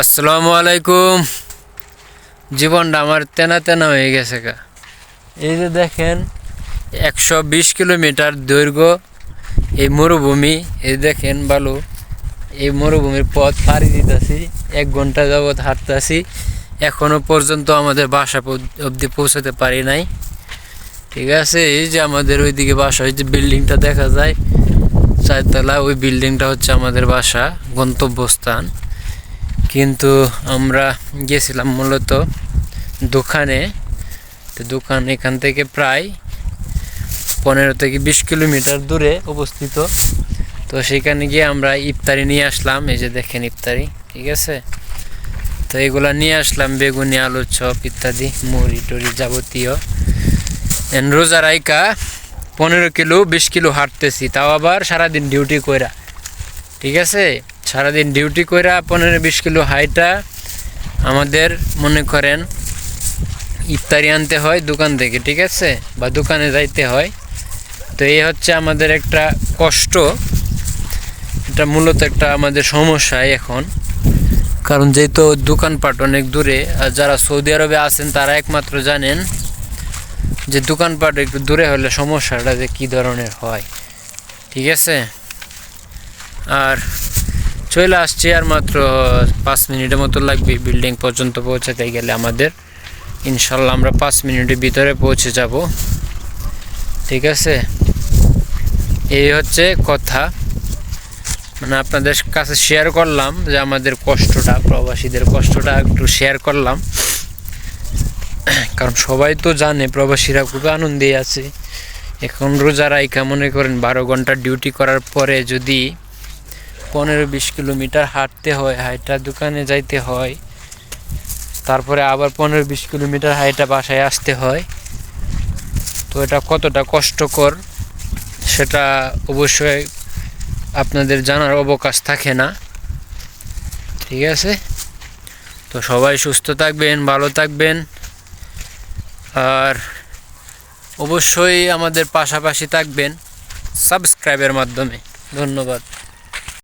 আসসালামু আলাইকুম। জীবনটা আমার তেনা তেনা হয়ে গেছে গা। এই যে দেখেন, একশো বিশ কিলোমিটার দৈর্ঘ্য এই মরুভূমি। এই দেখেন ভালো এই মরুভূমির পথ পাড়ি দিতেছি, এক ঘণ্টা যাবৎ হাঁটতেছি। এখনও পর্যন্ত আমাদের বাসা অবধি পৌঁছাতে পারি নাই। ঠিক আছে, এই যে আমাদের ওইদিকে বাসা, ওই যে বিল্ডিংটা দেখা যায়, চারতলা, ওই বিল্ডিংটা হচ্ছে আমাদের বাসা, গন্তব্যস্থান। কিন্তু আমরা গেছিলাম মূলত দোকানে। তো দোকান এখান থেকে প্রায় পনেরো থেকে বিশ কিলোমিটার দূরে অবস্থিত। তো সেখানে গিয়ে আমরা ইফতারি নিয়ে আসলাম। এই যে দেখেন ইফতারি, ঠিক আছে? তো এগুলা নিয়ে আসলাম, বেগুনি আলুর চপ ইত্যাদি, মুড়ি টুড়ি যাবতীয়। রোজা রাইকা পনেরো কিলো, বিশ কিলো হাঁটতেছি, তাও আবার সারাদিন ডিউটি কইরা। ঠিক আছে? সারাদিন ডিউটি কইরা পনেরো বিশ কিলো হাইটা আমাদের মনে করেন ইফতারি আনতে হয় দোকান থেকে, ঠিক আছে? বা দোকানে যাইতে হয়। তো এই হচ্ছে আমাদের একটা কষ্ট। এটা মূলত একটা আমাদের সমস্যা এখন। কারণ যেহেতু দোকানপাট অনেক দূরে, আর যারা সৌদি আরবে আছেন তারা একমাত্র জানেন যে দোকানপাট একটু দূরে হলে সমস্যাটা যে কী ধরনের হয়, ঠিক আছে? আর চলে আসছি আর মাত্র পাঁচ মিনিটের মতো লাগবে বিল্ডিং পর্যন্ত পৌঁছাতে গেলে আমাদের। ইনশাল্লাহ আমরা পাঁচ মিনিটের ভিতরে পৌঁছে যাব। ঠিক আছে? এই হচ্ছে কথা। মানে আপনাদের কাছে শেয়ার করলাম যে আমাদের কষ্টটা, প্রবাসীদের কষ্টটা একটু শেয়ার করলাম। কারণ সবাই তো জানে, প্রবাসীরা খুব আনন্দে আছে। এখন রোজা রাইখা মনে করেন বারো ঘণ্টা ডিউটি করার পরে যদি পনেরো বিশ কিলোমিটার হাঁটতে হয়, হাইটা দোকানে যাইতে হয়। তারপরে আবার পনেরো বিশ কিলোমিটার হাইটা বাসায় আসতে হয়। তো এটা কতটা কষ্টকর সেটা অবশ্যই আপনাদের জানার অবকাশ থাকে না। ঠিক আছে? তো সবাই সুস্থ থাকবেন, ভালো থাকবেন। আর অবশ্যই আমাদের পাশাপাশি থাকবেন সাবস্ক্রাইবের মাধ্যমে। ধন্যবাদ।